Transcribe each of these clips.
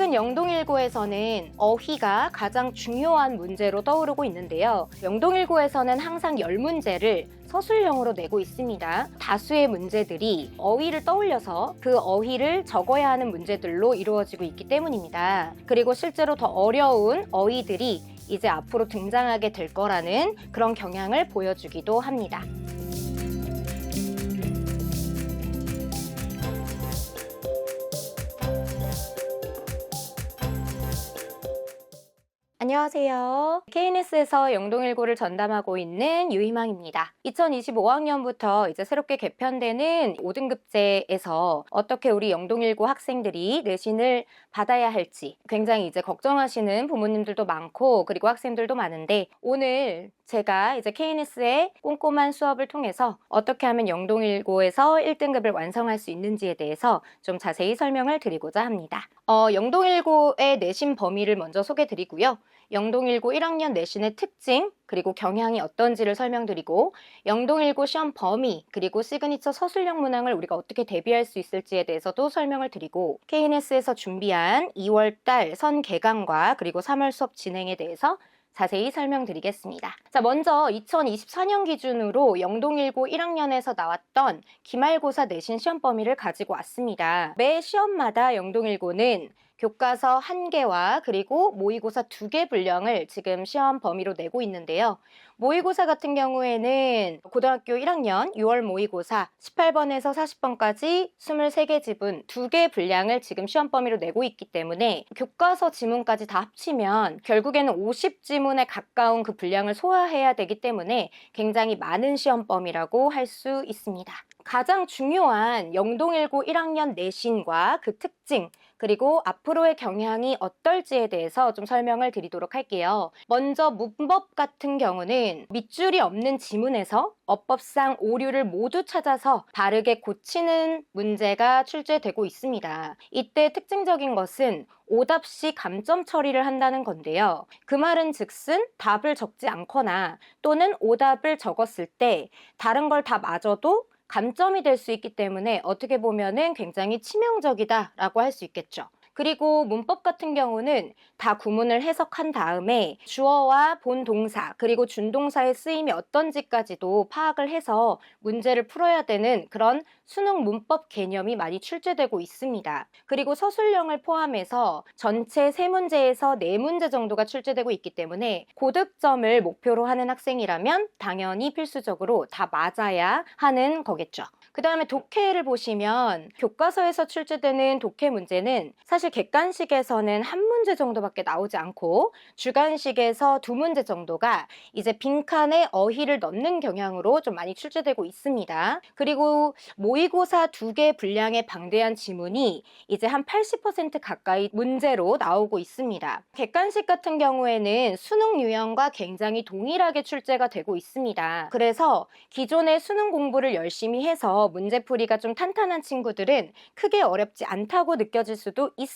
최근 영동일고에서는 어휘가 가장 중요한 문제로 떠오르고 있는데요. 영동일고에서는 항상 열 문제를 서술형으로 내고 있습니다. 다수의 문제들이 어휘를 떠올려서 그 어휘를 적어야 하는 문제들로 이루어지고 있기 때문입니다. 그리고 실제로 더 어려운 어휘들이 이제 앞으로 등장하게 될 거라는 그런 경향을 보여주기도 합니다. 안녕하세요. KNS에서 영동일고를 전담하고 있는 유희망입니다. 2025학년부터 이제 새롭게 개편되는 5등급제에서 어떻게 우리 영동일고 학생들이 내신을 받아야 할지 굉장히 이제 걱정하시는 부모님들도 많고 그리고 학생들도 많은데 오늘 제가 이제 KNS의 꼼꼼한 수업을 통해서 어떻게 하면 영동일고에서 1등급을 완성할 수 있는지에 대해서 좀 자세히 설명을 드리고자 합니다. 어, 영동일고의 내신 범위를 먼저 소개 드리고요. 영동일고 1학년 내신의 특징, 그리고 경향이 어떤지를 설명드리고 영동일고 시험 범위, 그리고 시그니처 서술형 문항을 우리가 어떻게 대비할 수 있을지에 대해서도 설명을 드리고 KNS에서 준비한 2월달 선 개강과 그리고 3월 수업 진행에 대해서 자세히 설명드리겠습니다. 자, 먼저 2024년 기준으로 영동일고 1학년에서 나왔던 기말고사 내신 시험 범위를 가지고 왔습니다. 매 시험마다 영동일고는 교과서 한 개와 그리고 모의고사 두 개 분량을 지금 시험 범위로 내고 있는데요. 모의고사 같은 경우에는 고등학교 1학년 6월 모의고사 18번에서 40번까지 23개 지분 두 개 분량을 지금 시험 범위로 내고 있기 때문에 교과서 지문까지 다 합치면 결국에는 50지문에 가까운 그 분량을 소화해야 되기 때문에 굉장히 많은 시험 범위라고 할 수 있습니다. 가장 중요한 영동일고 1학년 내신과 그 특징 그리고 앞으로의 경향이 어떨지에 대해서 좀 설명을 드리도록 할게요. 먼저 문법 같은 경우는 밑줄이 없는 지문에서 어법상 오류를 모두 찾아서 바르게 고치는 문제가 출제되고 있습니다. 이때 특징적인 것은 오답 시 감점 처리를 한다는 건데요. 그 말은 즉슨 답을 적지 않거나 또는 오답을 적었을 때 다른 걸 다 맞아도 감점이 될 수 있기 때문에 어떻게 보면은 굉장히 치명적이다라고 할 수 있겠죠. 그리고 문법 같은 경우는 다 구문을 해석한 다음에 주어와 본 동사 그리고 준동사의 쓰임이 어떤지까지도 파악을 해서 문제를 풀어야 되는 그런 수능 문법 개념이 많이 출제되고 있습니다. 그리고 서술형을 포함해서 전체 세 문제에서 네 문제 정도가 출제되고 있기 때문에 고득점을 목표로 하는 학생이라면 당연히 필수적으로 다 맞아야 하는 거겠죠. 그 다음에 독해를 보시면 교과서에서 출제되는 독해 문제는 사실 객관식에서는 한 문제 정도밖에 나오지 않고 주관식에서 두 문제 정도가 이제 빈칸에 어휘를 넣는 경향으로 좀 많이 출제되고 있습니다. 그리고 모의고사 두 개 분량의 방대한 지문이 이제 한 80% 가까이 문제로 나오고 있습니다. 객관식 같은 경우에는 수능 유형과 굉장히 동일하게 출제가 되고 있습니다. 그래서 기존의 수능 공부를 열심히 해서 문제풀이가 좀 탄탄한 친구들은 크게 어렵지 않다고 느껴질 수도 있습니다.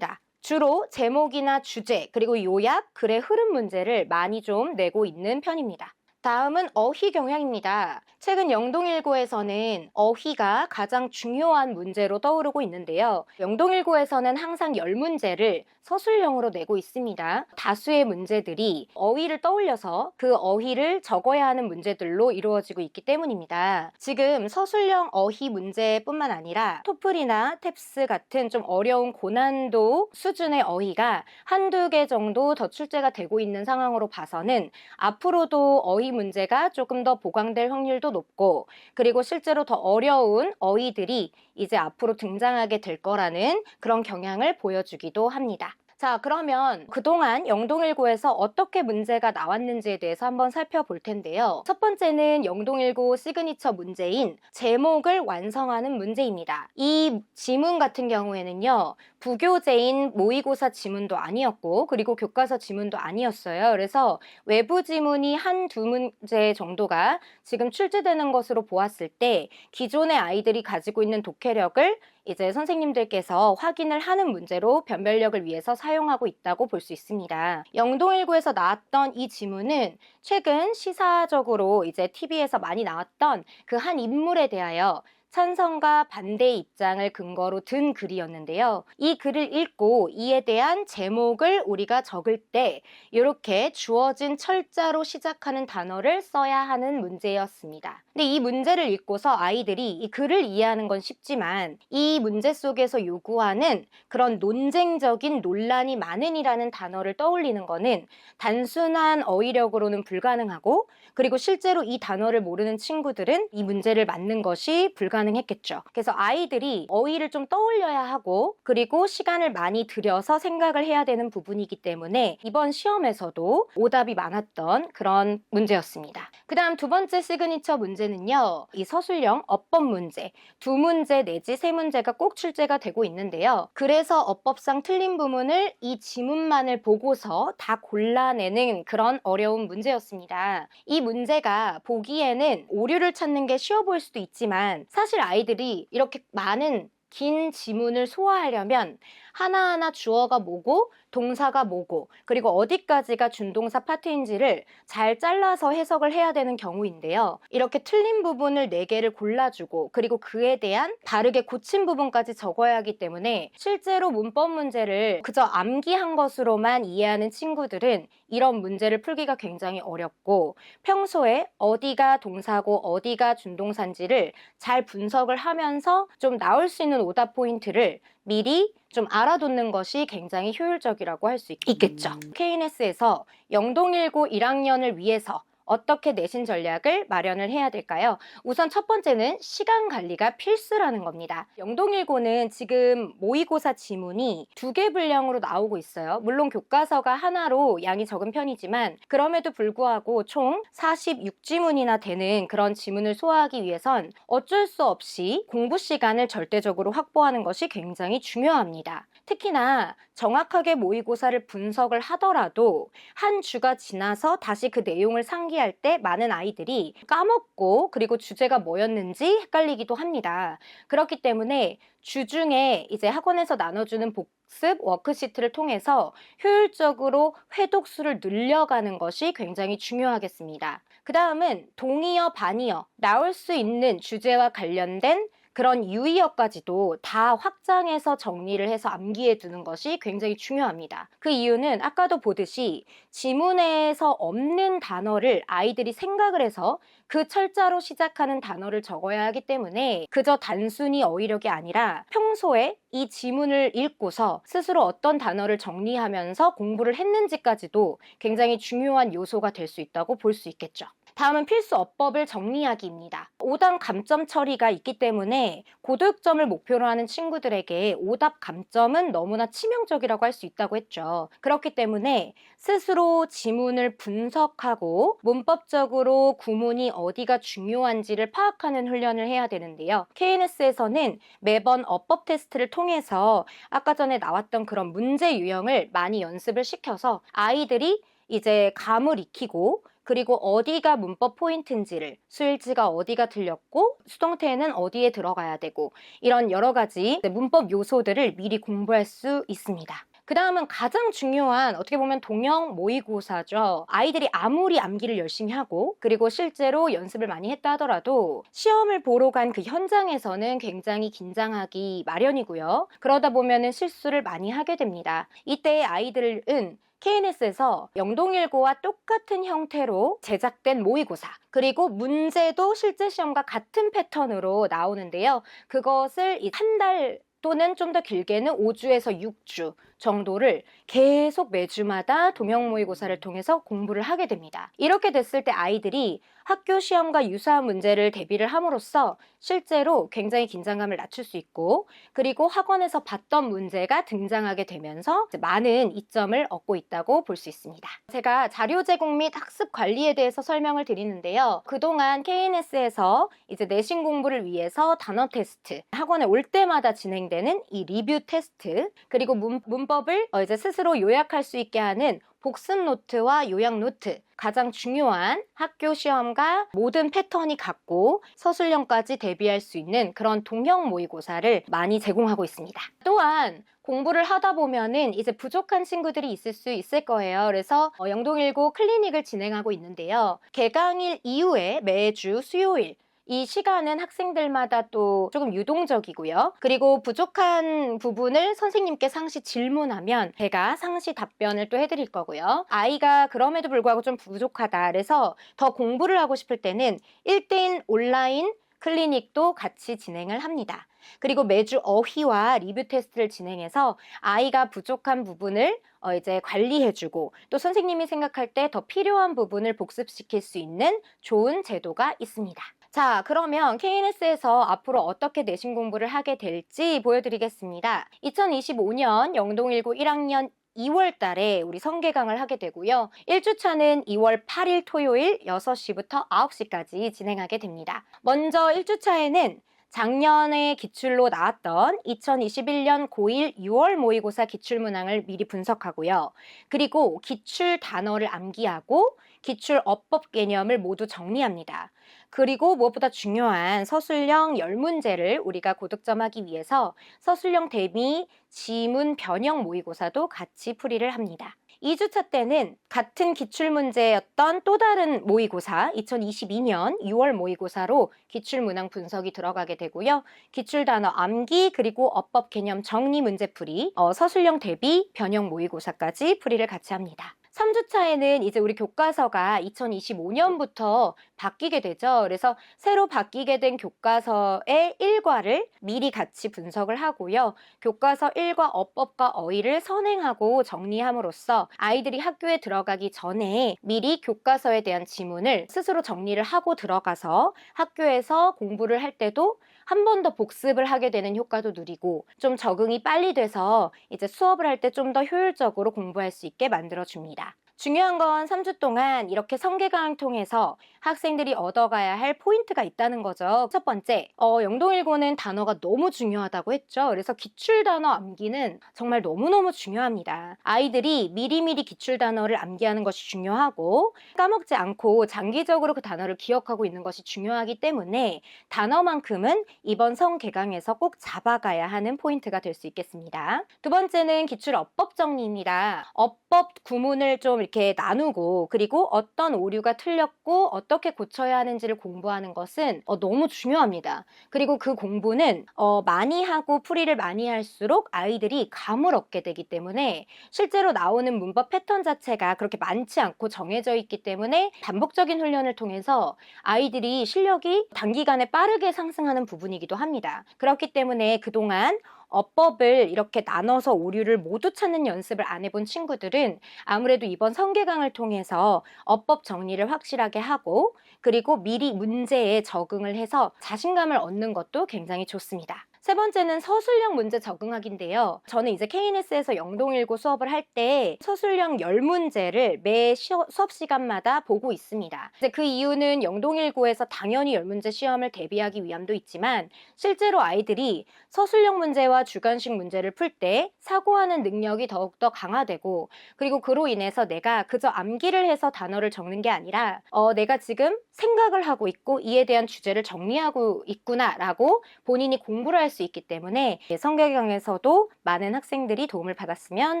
주로 제목이나 주제, 그리고 요약, 글의 흐름 문제를 많이 좀 내고 있는 편입니다. 다음은 어휘 경향입니다. 최근 영동일고에서는 어휘가 가장 중요한 문제로 떠오르고 있는데요. 영동일고에서는 항상 열 문제를 서술형으로 내고 있습니다. 다수의 문제들이 어휘를 떠올려서 그 어휘를 적어야 하는 문제들로 이루어지고 있기 때문입니다. 지금 서술형 어휘 문제뿐만 아니라 토플이나 탭스 같은 좀 어려운 고난도 수준의 어휘가 한두 개 정도 더 출제가 되고 있는 상황으로 봐서는 앞으로도 어휘 문제가 조금 더 보강될 확률도 높고 그리고 실제로 더 어려운 어휘들이 이제 앞으로 등장하게 될 거라는 그런 경향을 보여주기도 합니다. 자, 그러면 그동안 영동일고에서 어떻게 문제가 나왔는지에 대해서 한번 살펴볼 텐데요. 첫 번째는 영동일고 시그니처 문제인 제목을 완성하는 문제입니다. 이 지문 같은 경우에는요, 부교재인 모의고사 지문도 아니었고, 그리고 교과서 지문도 아니었어요. 그래서 외부 지문이 한 두 문제 정도가 지금 출제되는 것으로 보았을 때 기존의 아이들이 가지고 있는 독해력을 이제 선생님들께서 확인을 하는 문제로 변별력을 위해서 사용하고 있다고 볼 수 있습니다. 영동일고에서 나왔던 이 지문은 최근 시사적으로 이제 TV에서 많이 나왔던 그 한 인물에 대하여 찬성과 반대의 입장을 근거로 든 글이었는데요. 이 글을 읽고 이에 대한 제목을 우리가 적을 때 이렇게 주어진 철자로 시작하는 단어를 써야 하는 문제였습니다. 근데 이 문제를 읽고서 아이들이 이 글을 이해하는 건 쉽지만 이 문제 속에서 요구하는 그런 논쟁적인 논란이 많은이라는 단어를 떠올리는 거는 단순한 어휘력으로는 불가능하고 그리고 실제로 이 단어를 모르는 친구들은 이 문제를 맞는 것이 불가능 했겠죠. 그래서 아이들이 어휘를 좀 떠올려야 하고 그리고 시간을 많이 들여서 생각을 해야 되는 부분이기 때문에 이번 시험에서도 오답이 많았던 그런 문제였습니다. 그 다음 두 번째 시그니처 문제는요. 이 서술형 어법 문제 두 문제 내지 세 문제가 꼭 출제가 되고 있는데요. 그래서 어법상 틀린 부분을 이 지문만을 보고서 다 골라내는 그런 어려운 문제였습니다. 이 문제가 보기에는 오류를 찾는 게 쉬워 보일 수도 있지만 사실 아이들이 이렇게 많은 긴 지문을 소화하려면 하나하나 주어가 뭐고 동사가 뭐고 그리고 어디까지가 준동사 파트인지를 잘 잘라서 해석을 해야 되는 경우인데요. 이렇게 틀린 부분을 4개를 골라주고 그리고 그에 대한 다르게 고친 부분까지 적어야 하기 때문에 실제로 문법 문제를 그저 암기한 것으로만 이해하는 친구들은 이런 문제를 풀기가 굉장히 어렵고 평소에 어디가 동사고 어디가 준동사인지를 잘 분석을 하면서 좀 나올 수 있는 오답 포인트를 미리 좀 알아두는 것이 굉장히 효율적이라고 할 수 있겠죠. KNS에서 영동일고 1학년을 위해서 어떻게 내신 전략을 마련을 해야 될까요? 우선 첫 번째는 시간 관리가 필수라는 겁니다. 영동일고는 지금 모의고사 지문이 두 개 분량으로 나오고 있어요. 물론 교과서가 하나로 양이 적은 편이지만 그럼에도 불구하고 총 46지문이나 되는 그런 지문을 소화하기 위해선 어쩔 수 없이 공부 시간을 절대적으로 확보하는 것이 굉장히 중요합니다. 특히나 정확하게 모의고사를 분석을 하더라도 한 주가 지나서 다시 그 내용을 상기할 때 많은 아이들이 까먹고 그리고 주제가 뭐였는지 헷갈리기도 합니다. 그렇기 때문에 주중에 이제 학원에서 나눠주는 복습 워크시트를 통해서 효율적으로 회독수를 늘려가는 것이 굉장히 중요하겠습니다. 그 다음은 동의어, 반의어, 나올 수 있는 주제와 관련된 그런 유의어까지도 다 확장해서 정리를 해서 암기해 두는 것이 굉장히 중요합니다. 그 이유는 아까도 보듯이 지문에서 없는 단어를 아이들이 생각을 해서 그 철자로 시작하는 단어를 적어야 하기 때문에 그저 단순히 어휘력이 아니라 평소에 이 지문을 읽고서 스스로 어떤 단어를 정리하면서 공부를 했는지까지도 굉장히 중요한 요소가 될 수 있다고 볼 수 있겠죠. 다음은 필수 어법을 정리하기입니다. 5단 감점 처리가 있기 때문에 고득점을 목표로 하는 친구들에게 오답 감점은 너무나 치명적이라고 할 수 있다고 했죠. 그렇기 때문에 스스로 지문을 분석하고 문법적으로 구문이 어디가 중요한지를 파악하는 훈련을 해야 되는데요. KNS에서는 매번 어법 테스트를 통해서 아까 전에 나왔던 그런 문제 유형을 많이 연습을 시켜서 아이들이 이제 감을 익히고 그리고 어디가 문법 포인트인지를 수일지가 어디가 틀렸고 수동태에는 어디에 들어가야 되고 이런 여러 가지 문법 요소들을 미리 공부할 수 있습니다. 그 다음은 가장 중요한 어떻게 보면 동형 모의고사죠. 아이들이 아무리 암기를 열심히 하고 그리고 실제로 연습을 많이 했다 하더라도 시험을 보러 간 그 현장에서는 굉장히 긴장하기 마련이고요. 그러다 보면은 실수를 많이 하게 됩니다. 이때 아이들은 KNS에서 영동일고와 똑같은 형태로 제작된 모의고사 그리고 문제도 실제 시험과 같은 패턴으로 나오는데요. 그것을 한달 또는 좀 더 길게는 5주에서 6주 정도를 계속 매주마다 동형 모의고사를 통해서 공부를 하게 됩니다. 이렇게 됐을 때 아이들이 학교 시험과 유사한 문제를 대비를 함으로써 실제로 굉장히 긴장감을 낮출 수 있고 그리고 학원에서 봤던 문제가 등장하게 되면서 많은 이점을 얻고 있다고 볼 수 있습니다. 제가 자료 제공 및 학습 관리에 대해서 설명을 드리는데요. 그동안 KNS에서 이제 내신 공부를 위해서 단어 테스트, 학원에 올 때마다 진행되는 이 리뷰 테스트, 그리고 문, 문법을 어, 이제 스스로 요약할 수 있게 하는 복습 노트와 요약 노트 가장 중요한 학교 시험과 모든 패턴이 같고 서술형까지 대비할 수 있는 그런 동형 모의고사를 많이 제공하고 있습니다. 또한 공부를 하다 보면은 이제 부족한 친구들이 있을 수 있을 거예요. 그래서 어, 영동일고 클리닉을 진행하고 있는데요. 개강일 이후에 매주 수요일 이 시간은 학생들마다 또 조금 유동적이고요. 그리고 부족한 부분을 선생님께 상시 질문하면 제가 상시 답변을 또 해드릴 거고요. 아이가 그럼에도 불구하고 좀 부족하다. 그래서 더 공부를 하고 싶을 때는 1대1 온라인 클리닉도 같이 진행을 합니다. 그리고 매주 어휘와 리뷰 테스트를 진행해서 아이가 부족한 부분을 어 이제 관리해주고 또 선생님이 생각할 때 더 필요한 부분을 복습시킬 수 있는 좋은 제도가 있습니다. 자, 그러면 KNS에서 앞으로 어떻게 내신 공부를 하게 될지 보여드리겠습니다. 2025년 영동 19 1학년 2월 달에 우리 성계강을 하게 되고요. 1주차는 2월 8일 토요일 6시부터 9시까지 진행하게 됩니다. 먼저 1주차에는 작년에 기출로 나왔던 2021년 고1 6월 모의고사 기출문항을 미리 분석하고요. 그리고 기출 단어를 암기하고 기출 어법 개념을 모두 정리합니다. 그리고 무엇보다 중요한 서술형 10문제를 우리가 고득점하기 위해서 서술형 대비 지문 변형 모의고사도 같이 풀이를 합니다. 2주차 때는 같은 기출문제였던 또 다른 모의고사 2022년 6월 모의고사로 기출문항 분석이 들어가게 되고요. 기출단어 암기 그리고 어법 개념 정리 문제풀이 어, 서술형 대비 변형 모의고사까지 풀이를 같이 합니다. 3주차에는 이제 우리 교과서가 2025년부터 바뀌게 되죠. 그래서 새로 바뀌게 된 교과서의 일과를 미리 같이 분석을 하고요. 교과서 일과 어법과 어휘를 선행하고 정리함으로써 아이들이 학교에 들어가기 전에 미리 교과서에 대한 지문을 스스로 정리를 하고 들어가서 학교에서 공부를 할 때도 한 번 더 복습을 하게 되는 효과도 누리고 좀 적응이 빨리 돼서 이제 수업을 할 때 좀 더 효율적으로 공부할 수 있게 만들어 줍니다. 중요한 건 3주 동안 이렇게 성계강을 통해서 학생들이 얻어가야 할 포인트가 있다는 거죠. 첫 번째, 어, 영동일고는 단어가 너무 중요하다고 했죠. 그래서 기출 단어 암기는 정말 너무너무 중요합니다. 아이들이 미리미리 기출 단어를 암기하는 것이 중요하고 까먹지 않고 장기적으로 그 단어를 기억하고 있는 것이 중요하기 때문에 단어만큼은 이번 성개강에서 꼭 잡아가야 하는 포인트가 될 수 있겠습니다. 두 번째는 기출 어법 정리입니다. 어법 구문을 좀 이렇게 나누고 그리고 어떤 오류가 틀렸고 어떻게 고쳐야 하는지를 공부하는 것은 어, 너무 중요합니다. 그리고 그 공부는 어, 많이 하고 풀이를 많이 할수록 아이들이 감을 얻게 되기 때문에 실제로 나오는 문법 패턴 자체가 그렇게 많지 않고 정해져 있기 때문에 반복적인 훈련을 통해서 아이들이 실력이 단기간에 빠르게 상승하는 부분이기도 합니다. 그렇기 때문에 그동안 어법을 이렇게 나눠서 오류를 모두 찾는 연습을 안 해본 친구들은 아무래도 이번 성계강을 통해서 어법 정리를 확실하게 하고 그리고 미리 문제에 적응을 해서 자신감을 얻는 것도 굉장히 좋습니다. 세 번째는 서술형 문제 적응하기인데요. 저는 이제 KNS에서 영동19 수업을 할 때 서술형 10문제를 매 시어, 수업 시간마다 보고 있습니다. 이제 그 이유는 영동19에서 당연히 10문제 시험을 대비하기 위함도 있지만 실제로 아이들이 서술형 문제와 주관식 문제를 풀 때 사고하는 능력이 더욱더 강화되고 그리고 그로 인해서 내가 그저 암기를 해서 단어를 적는 게 아니라 어, 내가 지금 생각을 하고 있고 이에 대한 주제를 정리하고 있구나라고 본인이 공부를 할 수 있기 때문에 성경에서도 많은 학생들이 도움을 받았으면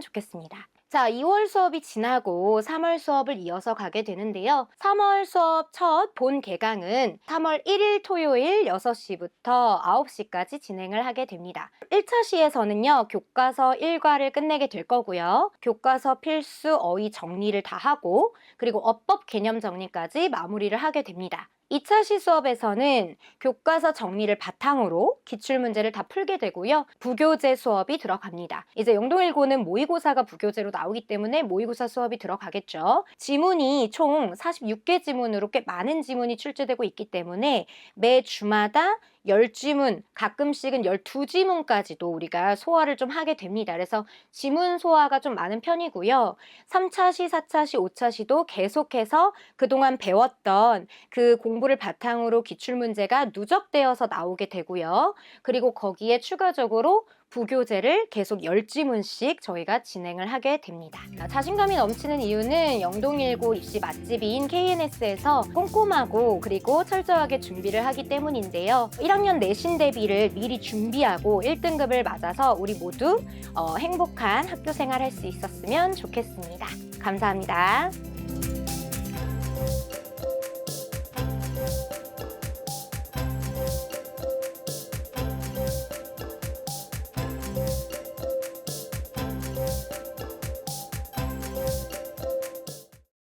좋겠습니다. 자, 2월 수업이 지나고 3월 수업을 이어서 가게 되는데요. 3월 수업 첫 본 개강은 3월 1일 토요일 6시부터 9시까지 진행을 하게 됩니다. 1차 시에서는요, 교과서 1과를 끝내게 될 거고요. 교과서 필수 어휘 정리를 다 하고, 그리고 어법 개념 정리까지 마무리를 하게 됩니다. 2차 시 수업에서는 교과서 정리를 바탕으로 기출문제를 다 풀게 되고요. 부교재 수업이 들어갑니다. 이제 영동1고는 모의고사가 부교재로 나오기 때문에 모의고사 수업이 들어가겠죠. 지문이 총 46개 지문으로 꽤 많은 지문이 출제되고 있기 때문에 매 주마다 10지문, 가끔씩은 12지문까지도 우리가 소화를 좀 하게 됩니다. 그래서 지문 소화가 좀 많은 편이고요. 3차 시, 4차 시, 5차 시도 계속해서 그동안 배웠던 그 공부 를 바탕으로 기출 문제가 누적되어서 나오게 되고요. 그리고 거기에 추가적으로 부교재를 계속 10지문씩 저희가 진행을 하게 됩니다. 자신감이 넘치는 이유는 영동19 입시 맛집인 KNS에서 꼼꼼하고 그리고 철저하게 준비를 하기 때문인데요. 1학년 내신 대비를 미리 준비하고 1등급을 맞아서 우리 모두 어, 행복한 학교 생활 할 수 있었으면 좋겠습니다. 감사합니다.